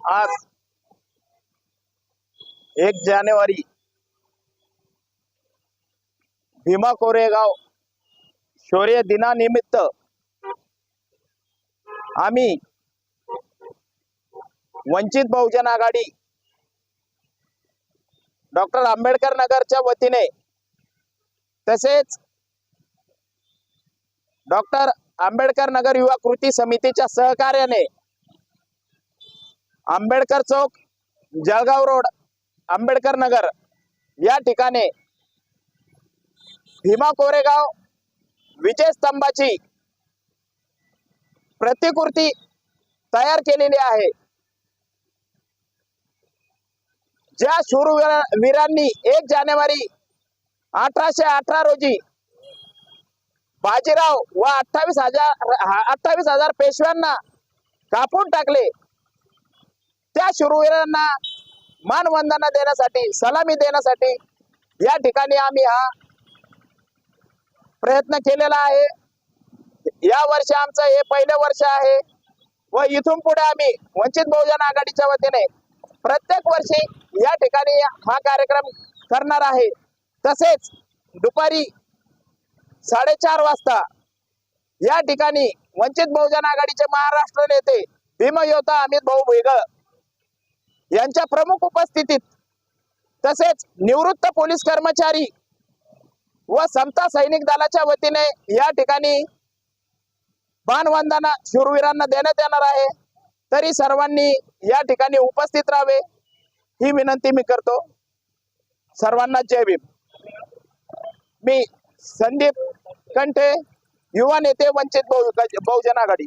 आज एक जानेवारी भीमा कोरेगाव शौर्य दिनानिमित्त आम्ही वंचित बहुजन आघाडी डॉक्टर आंबेडकर नगरच्या वतीने तसेच डॉक्टर आंबेडकर नगर युवा कृती समितीच्या सहकार्याने आंबेडकर चौक जळगाव रोड आंबेडकर नगर. या ठिकाणी भीमा कोरेगाव विजय स्तंभाची प्रतिकृती तयार केलेली आहे. ज्या शूरवीरांनी एक जानेवारी अठराशे अठरा रोजी बाजीराव व अठ्ठावीस हजार अठ्ठावीस हजार पेशव्यांना कापून टाकले त्या शूरवीरांना मानवंदना देण्यासाठी सलामी देण्यासाठी या ठिकाणी आम्ही हा प्रयत्न केलेला आहे. या वर्षी आमचं हे पहिलं वर्ष आहे व इथून पुढे आम्ही वंचित बहुजन आघाडीच्या वतीने प्रत्येक वर्षी या ठिकाणी हा कार्यक्रम करणार आहे. तसेच दुपारी साडेचार वाजता या ठिकाणी वंचित बहुजन आघाडीचे महाराष्ट्र नेते भीमयोता अमित भाऊ भेगळ यांच्या प्रमुख उपस्थितीत तसेच निवृत्त पोलीस कर्मचारी व समता सैनिक दलाच्या वतीने या ठिकाणी बाणवंदना शूरवीरांना देण्यात येणार आहे. तरी सर्वांनी या ठिकाणी उपस्थित राहावे ही विनंती मी करतो. सर्वांना जय भीम. मी संदीप कंठे युवा नेते वंचित बहुजन आघाडी.